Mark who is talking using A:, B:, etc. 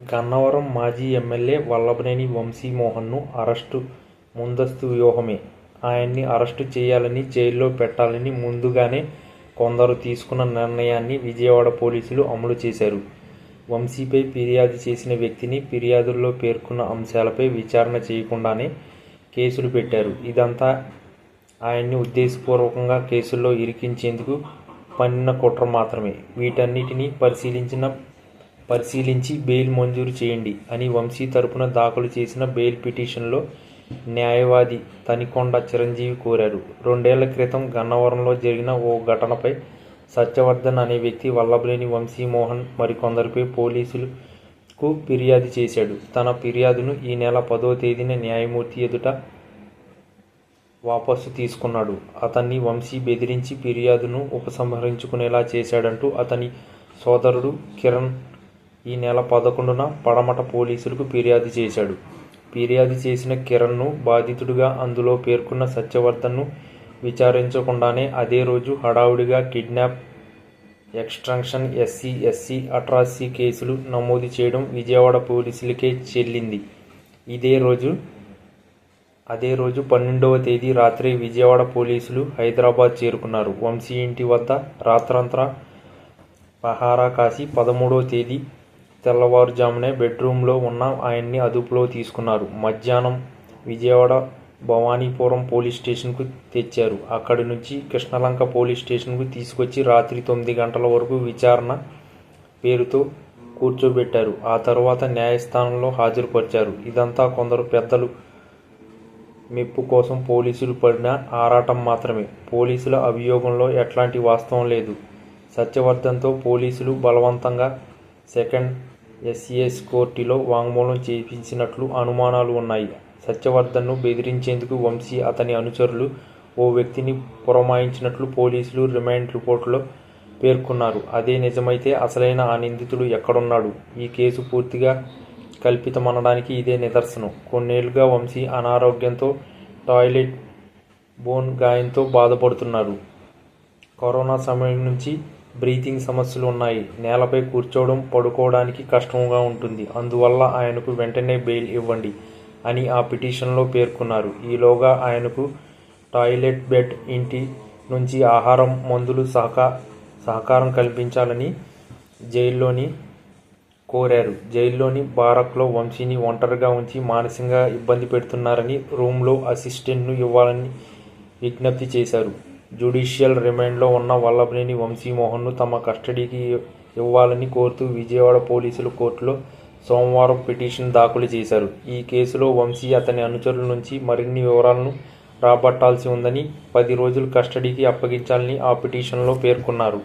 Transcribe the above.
A: గన్నవరం మాజీ MLA Vallabhaneni వంశీమోహన్ను arrest ముందస్తు వ్యూహమే. ఆయన్ని అరెస్టు చేయాలని జైల్లో పెట్టాలని ముందుగానే కొందరు తీసుకున్న నిర్ణయాన్ని విజయవాడ పోలీసులు అమలు చేశారు. వంశీపై ఫిర్యాదు చేసిన వ్యక్తిని ఫిర్యాదుల్లో పేర్కొన్న అంశాలపై విచారణ చేయకుండానే కేసులు పెట్టారు. ఇదంతా ఆయన్ని ఉద్దేశపూర్వకంగా కేసుల్లో ఇరికించేందుకు పన్నిన కుట్ర మాత్రమే. వీటన్నిటినీ పరిశీలించిన పరిశీలించి బెయిల్ మంజూరు చేయండి అని వంశీ తరపున దాఖలు చేసిన బెయిల్ పిటిషన్లో న్యాయవాది తనికొండ చిరంజీవి కోరారు. రెండేళ్ళ క్రితం గన్నవరంలో జరిగిన ఓ ఘటనపై సత్యవర్ధన్ అనే వ్యక్తి వల్లభలేని వంశీమోహన్ మరికొందరిపై పోలీసులకు ఫిర్యాదు చేశాడు. తన ఫిర్యాదును ఈ నెల పదో తేదీన న్యాయమూర్తి ఎదుట వాపసు తీసుకున్నాడు. అతన్ని వంశీ బెదిరించి ఫిర్యాదును ఉపసంహరించుకునేలా చేశాడంటూ అతని సోదరుడు కిరణ్ ఈ నెల పదకొండున పడమట పోలీసులకు ఫిర్యాదు చేశాడు. ఫిర్యాదు చేసిన కిరణ్ను బాధితుడిగా అందులో పేర్కొన్న సత్యవర్ధన్ను విచారించకుండానే అదే రోజు హడావుడిగా kidnap extraction SC SC atrocity కేసులు నమోదు చేయడం విజయవాడ పోలీసులకే చెల్లింది. ఇదే రోజు అదే రోజు పన్నెండవ తేదీ రాత్రి విజయవాడ పోలీసులు హైదరాబాద్ చేరుకున్నారు. వంశీ ఇంటి వద్ద రాత్రంతా పహారా కాసి పదమూడవ తేదీ తెల్లవారుజామునే బెడ్రూమ్లో ఉన్న ఆయన్ని అదుపులో తీసుకున్నారు. మధ్యాహ్నం విజయవాడ భవానీపురం పోలీస్ స్టేషన్కు తెచ్చారు. అక్కడి నుంచి కృష్ణలంక పోలీస్ స్టేషన్కు తీసుకొచ్చి రాత్రి తొమ్మిది గంటల వరకు విచారణ పేరుతో కూర్చోబెట్టారు. ఆ తర్వాత న్యాయస్థానంలో హాజరుపరిచారు. ఇదంతా కొందరు పెద్దలు మెప్పు కోసం పోలీసులు పడిన ఆరాటం మాత్రమే. పోలీసుల అభియోగంలో ఎట్లాంటి వాస్తవం లేదు. సత్యవర్ధన్తో పోలీసులు బలవంతంగా సెకండ్ ఎస్సీఎస్ కోర్టులో వాంగ్మూలం చేయించినట్లు అనుమానాలు ఉన్నాయి. సత్యవర్ధన్ను బెదిరించేందుకు వంశీ అతని అనుచరులు ఓ వ్యక్తిని పురమాయించినట్లు పోలీసులు రిమాండ్ రిపోర్టులో పేర్కొన్నారు. అదే నిజమైతే అసలైన ఆ నిందితుడు ఎక్కడున్నాడు? ఈ కేసు పూర్తిగా కల్పితమనడానికి ఇదే నిదర్శనం. కొన్నేళ్ళుగా వంశీ అనారోగ్యంతో టాయిలెట్ బోన్ గాయంతో బాధపడుతున్నారు. కరోనా సమయం నుంచి బ్రీతింగ్ సమస్యలు ఉన్నాయి. నేలపై కూర్చోవడం పడుకోవడానికి కష్టంగా ఉంటుంది. అందువల్ల ఆయనకు వెంటనే బెయిల్ ఇవ్వండి అని ఆ పిటిషన్లో పేర్కొన్నారు. ఈలోగా ఆయనకు టాయిలెట్ బెడ్ ఇంటి నుంచి ఆహారం మందులు సహకా సహకారం కల్పించాలని జైల్లోని కోరారు. జైల్లోని బారక్లో వంశీని ఒంటరిగా ఉంచి మానసికంగా ఇబ్బంది పెడుతున్నారని రూమ్లో అసిస్టెంట్ను ఇవ్వాలని విజ్ఞప్తి చేశారు. జుడిషియల్ రిమాండ్లో ఉన్న వల్లభనేని వంశీమోహన్ను తమ కస్టడీకి ఇవ్వాలని కోరుతూ విజయవాడ పోలీసులు కోర్టులో సోమవారం పిటిషన్ దాఖలు చేశారు. ఈ కేసులో వంశీ అతని అనుచరుల నుంచి మరిన్ని వివరాలను రాబట్టాల్సి ఉందని పది రోజులు కస్టడీకి అప్పగించాలని ఆ పిటిషన్లో పేర్కొన్నారు.